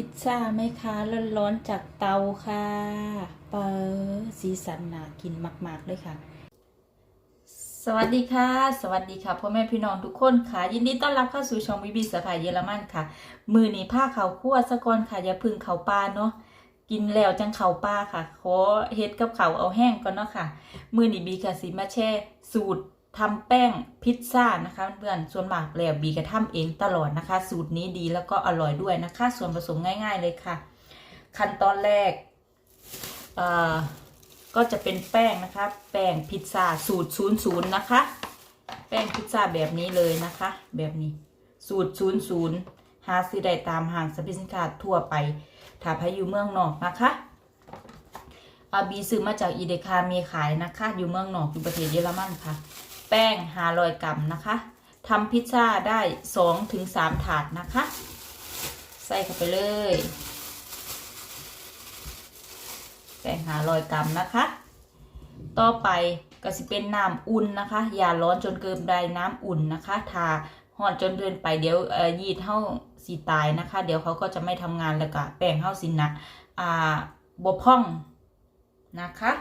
พิซซ่าไหมคะร้อนๆจากเตาค่ะเปิดสีสันน่ากินมาก ๆ เลยค่ะ สวัสดีค่ะ สวัสดีค่ะพ่อแม่พี่น้องทุกคนค่ะ ยินดีต้อนรับเข้าสู่ช่องวิบีสภายเยอรมันค่ะ มือนี้ผ้าเข่าคั่วสะกอนค่ะอย่าพึ่งเข่าปลาเนาะกินแล้วจังเข่าปลาค่ะขอเฮ็ดกับเข่าเอาแห้งก่อนเนาะค่ะ มือนี้บีค่ะสิมาแช่สูตร ทำแป้งพิซซ่านะคะเพื่อนส่วนมากแล้วบีก็ทำเองตลอดนะคะ สูตรนี้ดีแล้วก็อร่อยด้วยนะคะ ส่วนผสมง่าย ๆเลยค่ะ ขั้นตอนแรกเอ่อก็จะเป็นแป้งนะคะ แป้งพิซซ่าสูตร00นะคะ แป้งพิซซ่าแบบนี้เลยนะคะ แบบนี้ สูตร00หาซื้อได้ตามห้างสรรพสินค้าทั่วไป ถ้าพายู่เมืองนอกนะคะอาบีซื้อมาจากอีเดคามีขายนะคะ อยู่เมืองนอกอยู่ประเทศเยอรมันค่ะ แป้ง500กรัมนะคะทำพิซซ่าได้2ถึง3ถาดนะคะ ใส่เข้าไปเลย แป้ง500กรัมนะคะ ต่อไปก็สิเป็นน้ำอุ่นนะคะ อย่าร้อนจนเกินไปน้ำอุ่นนะคะทาห่อนจนเกินไปเดี๋ยวยีดเท่าสีตายนะคะ เดี๋ยวเขาก็จะไม่ทำงานแล้วก็แป้งเท่าสินนะอ่าบพร่องนะคะ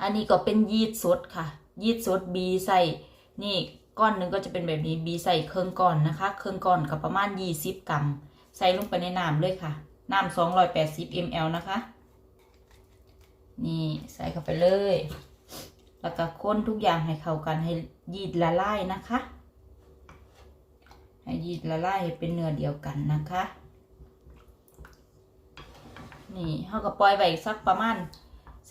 อันนี้ก็เป็นยีดสดค่ะ ยีดสดบีใส่นี่ก้อนหนึ่งก็จะเป็นแบบนี้บีใส่เครื่องก้อนนะคะ เครื่องก้อนกับประมาณ20กรัม ใส่ลงไปในน้ำเลยค่ะ น้ำ280 ml นะคะ นี่ใส่เข้าไปเลย แล้วก็คนทุกอย่างให้เข้ากันให้ยีดละลายนะคะ ให้ยีดละลายให้เป็นเนื้อเดียวกันนะคะ นี่เขาก็ปล่อยไว้สักประมาณ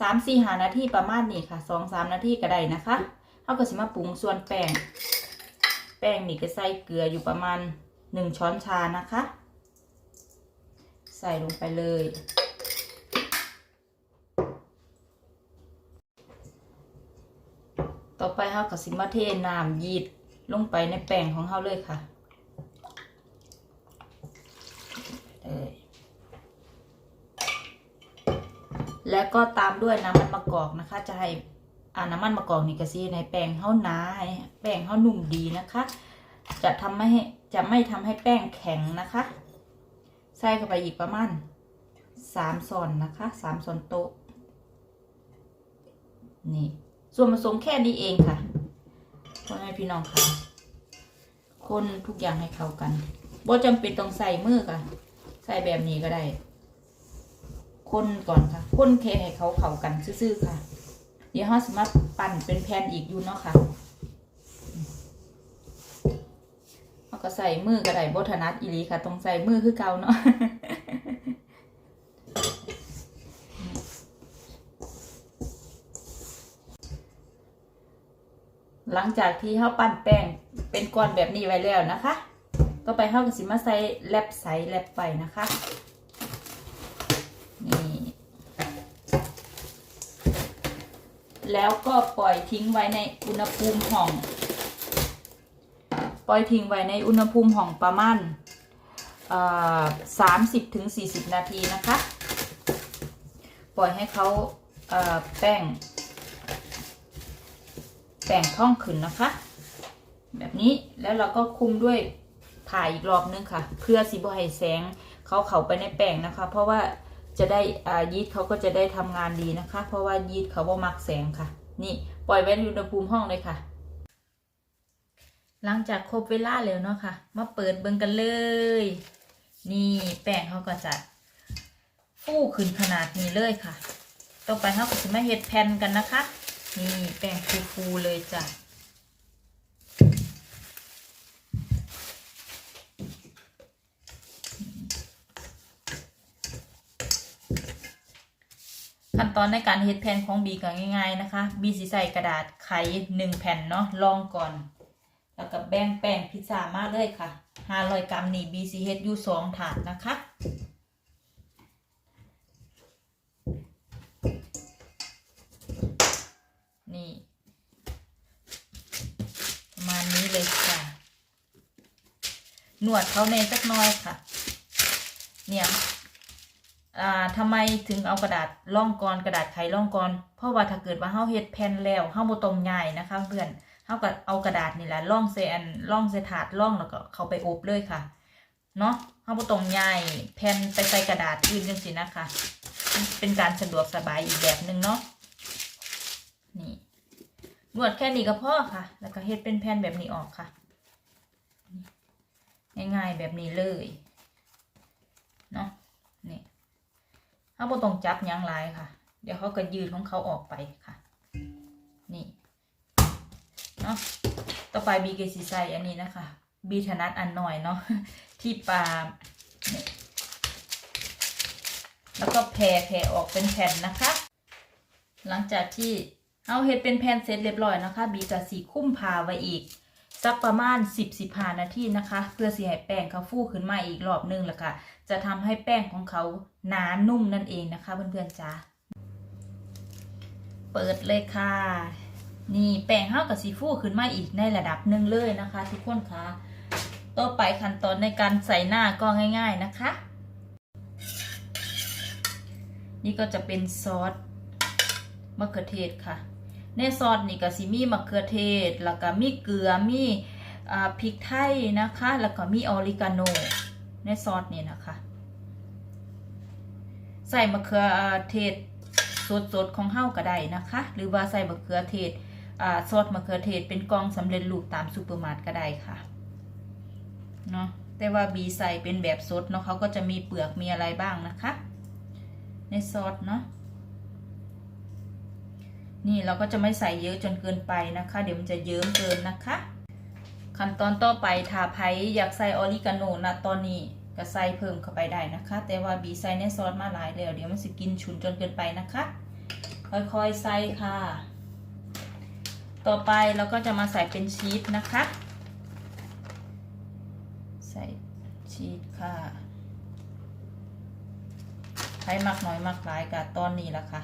สามสี่หานาทีประมาณนี้ค่ะสองสามนาทีก็ได้นะคะเขาก็สิมาปรุงส่วนแป้ง แป้งนี่ก็ใส่เกลืออยู่ประมาณหนึ่งช้อนชานะคะ ใส่ลงไปเลย ต่อไปเขาก็สิมาเทน้ำยีดลงไปในแป้งของเขาเลยค่ะเอ่ย แล้วก็ตามด้วยน้ำมันมะกอกนะคะ จะให้อาน้ำมันมะกอกนี่ก็สิในแป้งเขาหนาให้แป้งเขานุ่มดีนะคะ จะทำไม่ให้จะไม่ทำให้แป้งแข็งนะคะ ใส่เข้าไปอีกประมาณสามส่วนนะคะสามส่วนโต๊ะนี่ส่วนผสมแค่นี้เองค่ะพ่อแม่พี่น้องค่ะ คนทุกอย่างให้เข้ากันบ่จำเป็นต้องใส่มือค่ะ ใส่แบบนี้ก็ได้ คนก่อนค่ะ คนแค่ให้เขาเข้ากันซื่อๆค่ะ เดี๋ยวเราสามารถปั่นเป็นแผ่นอีกอยู่เนาะค่ะเราก็ใส่มือก็ได้บ่ถนัดอีลีค่ะต้องใส่มือคือเก่าเนาะหลังจากที่เขาปั้นแป้งเป็นก้อนแบบนี้ไว้แล้วนะคะก็ไปเขาก็สิมาใส่แลบใสแลบไปนะคะ นี่ แล้วก็ปล่อยทิ้งไว้ในอุณหภูมิห้อง ปล่อยทิ้งไว้ในอุณหภูมิห้องประมาณสามสิบถึงสี่สิบนาทีนะคะ ปล่อยให้เขาเแป้งแป้งท่องขึ้นนะคะ แบบนี้แล้วเราก็คุมด้วยผ่าอีกรอบนึงค่ะ เพื่อสีบให้แสงเขาเข้าไปในแป้งนะคะ เพราะว่า จะได้อ่ายีสต์เขาก็จะได้ทำงานดีนะคะ เพราะว่ายีสต์เขาว่ามักแสงค่ะ นี่ปล่อยไว้ในอุณหภูมิห้องเลยค่ะ หลังจากครบเวลาแล้วเนาะค่ะ มาเปิดเบิ่งกันเลย นี่แป้งเขาก็จะฟูขึ้นขนาดนี้เลยค่ะ ต่อไปเขาก็จะมาเฮ็ดแผ่นกันนะคะ นี่แป้งฟูๆเลยจ้ะ ขั้นตอนในการเฮ็ดแผ่นของบีก็ง่าย ๆนะคะ บีสิใส่กระดาษไขหนึ่งแผ่นเนาะลองก่อน แล้วก็แบ่งแป้งพิซซ่ามาเลยค่ะห้าร้อยกรัมนี่บีสิเฮ็ดอยู่สองถาดนะคะนี่ประมาณนี้เลยค่ะ หนวดเขาเนสักน้อยค่ะ เนี่ย อ่าทำไมถึงเอากระดาษร่องกรกระดาษไขร่องกรเพราะว่าถ้าเกิดว่าเฮาเฮ็ดแผ่นแล้วเฮาบ่ตรงใหญ่นะคะเพื่อนเฮาก็เอากระดาษนี่แหละร่องเซนร่องเซถาดร่องแล้วก็เข้าไปอบเลยค่ะเนาะเฮาาบ่ต้องย้ายแผ่นไปใส่กระดาษอื่นจังซี่นะคะ เป็นการสะดวกสบายอีกแบบหนึ่งเนาะนี่นวดแค่นี้ก็พอค่ะ แล้วก็เฮ็ดเป็นแผ่นแบบนี้ออกค่ะ ง่ายๆแบบนี้เลยเนาะนี่ เขาบ่ต้องจับยังลายค่ะ เดี๋ยวเขาก็ยืดของเขาออกไปค่ะ นี่เนาะต่อไปบีเกสิใสอันนี้นะคะ บีถนัดอันหน่อยเนาะที่ปลาแล้วก็แผ่แผ่ออกเป็นแผ่นนะคะ หลังจากที่เอาเห็ดเป็นแผ่นเสร็จเรียบร้อยนะคะ บีกับสีคุ้มพาไว้อีก สักประมาณ 10 15 นาทีนะคะ เพื่อสีให้แป้งเขาฟูขึ้นมาอีกรอบนึงแล้วค่ะ จะทำให้แป้งของเขาหนานุ่มนั่นเองนะคะ เพื่อนๆจ้าเปิดเลยค่ะ นี่แป้งเฮากับสีฟูขึ้นมาอีกในระดับหนึ่งเลยนะคะ ทุกคนคะต่อไปขั้นตอนในการใส่หน้าก็ง่าย ๆนะคะ นี่ก็จะเป็นซอสมะเขือเทศค่ะ ในซอสนี่ก็สิมีมะเขือเทศ แล้วก็มีเกลือ มีอ่าพริกไทยนะคะ แล้วก็มีออริกาโนในซอสนี่นะคะ ใส่มะเขือเทศสดๆของเฮาก็ได้นะคะ หรือว่าใส่มะเขือเทศอ่าซอสมะเขือเทศเป็นกล่องสำเร็จรูปตามซูเปอร์มาร์ทก็ได้ค่ะ เนาะแต่ว่าบีใส่เป็นแบบสดเนาะเขาก็จะมีเปลือกมีอะไรบ้างนะคะ ในซอสเนาะ นี่เราก็จะไม่ใส่เยอะจนเกินไปนะคะ เดี๋ยวมันจะเยิ้มเกินนะคะ ขั้นตอนต่อไปถ้าไผอยากใส่ออริกาโนนะตอนนี้ก็ใส่เพิ่มเข้าไปได้นะคะ แต่ว่าบีใส่ในซอสมาหลายแล้วเดี๋ยวมันจะกินฉุนจนเกินไปนะคะ ค่อยๆใส่ค่ะ ต่อไปเราก็จะมาใส่เป็นชีสนะคะ ใส่ชีสค่ะใช้มักน้อยมักหลายกับตอนนี้ละค่ะ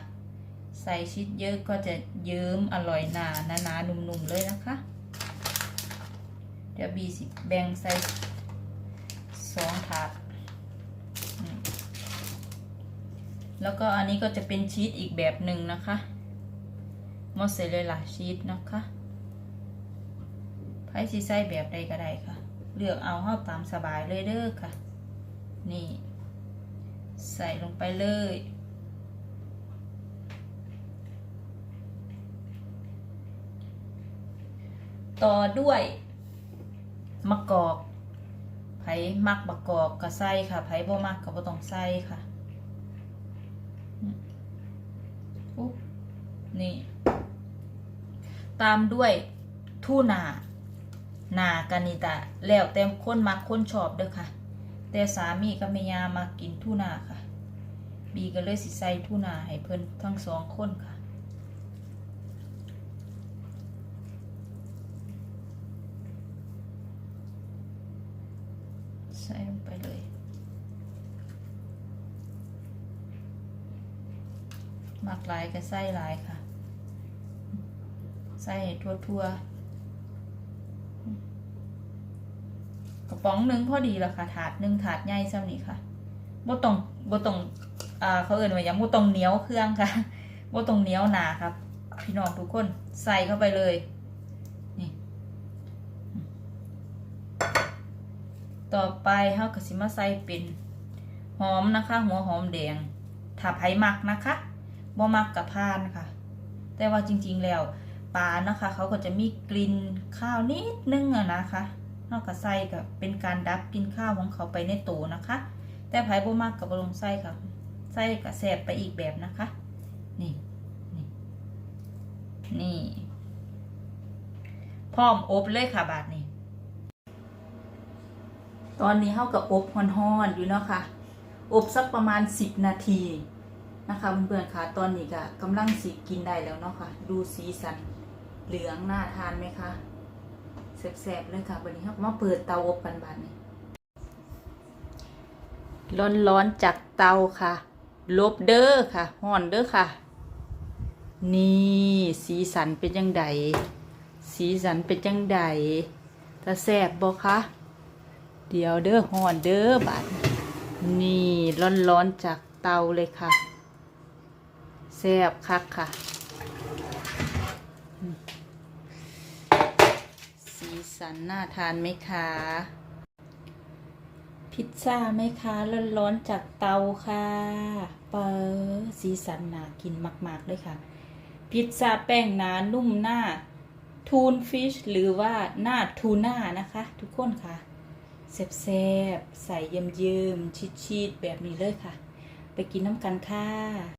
ใส่ชีสเยอะก็จะเยิ้มอร่อยหนาหนาๆนุ่มๆเลยนะคะ เดี๋ยวบีสิแบ่งใส่สองถาดแล้วก็อันนี้ก็จะเป็นชีสอีกแบบหนึ่งนะคะมอสเซเรลล่าชีสนะคะไพ่ซีไส้แบบใดก็ได้ค่ะ เลือกเอาเข้าตามสบายเลยเด้อค่ะ นี่ ใส่ลงไปเลย ต่อด้วยมะกอกไผ่มักมะกอกก็ใส่ค่ะไผ่บ่มักก็บ่ต้องใส่ค่ะอุ๊บนี่ ตามด้วยทูนาหนากันนี่ตะแล้วแต่คนมักคนชอบเด้อค่ะ แต่สามีกับแม่ยามากินทูนาค่ะ บีก็เลยสิใส่ทูนาให้เพิ่นทั้งสองคนค่ะ ใส่ลงไปเลยมักหลายก็ใส่หลายค่ะใส่ทั่วๆกระป๋องหนึ่งพอดีแล้วค่ะ ถาดหนึ่งถาดใหญ่ซ้ำนี้ค่ะบ่ต้องบ่ต้องอ่าเขาเอ่นว่ายังบ่ต้องเหนียวเครื่องค่ะบ่ต้องเหนียวหนาครับ พี่น้องทุกคนใส่เข้าไปเลย ต่อไปเฮาก็สิมาใส่เป็นหอมนะคะ หัวหอมแดงถ้าไผมักนะคะบ่มักกับพานค่ะ แต่ว่าจริงๆแล้วปลานะคะ เขาก็จะมีกลิ่นข้าวนิดนึงอะนะคะเฮาก็ใส่กับเป็นการดับกลิ่นข้าวของเขาไปในโตนะคะ แต่ไผบ่มักกับ่ลงใส่ค่ะใส่กับแสบไปอีกแบบนะคะ นี่นี่นี่พร้อมอบเลยค่ะบาทนี้ ตอนนี้เท่ากับอบฮ้อนๆอยู่เนาะค่ะ อบสักประมาณ 10 นาทีนะคะเพื่อนๆค่ะตอนนี้ก็กำลังสิกินได้แล้วเนาะค่ะ ดูสีสันเหลืองน่าทานไหมคะแซ่บๆเลยค่ะวันนี้เรามาเปิดเตาอบกันบาดนี้ร้อนๆจากเตาค่ะ ลบเด้อค่ะฮ้อนเด้อค่ะ นี่สีสันเป็นยังไงสีสันเป็นยังไงถ้าแซ่บบ่คะ เดี๋ยวเด้อห่อนเด้อบาดนี่ร้อนๆจากเตาเลยค่ะแซ่บคักค่ะ สีสันน่าทานไหมคะ พิซซ่าไหมคะร้อนๆจากเตาค่ะ เปอร์สีสันน่ากินมากๆเลยค่ะ พิซซ่าแป้งหนานุ่มหน้า ทูนฟิชหรือว่าหน้าทูน่านะคะ ทุกคนค่ะ แซ่บๆใส่เยิ้มๆชิดๆแบบนี้เลยค่ะ ไปกินน้ำกันค่ะ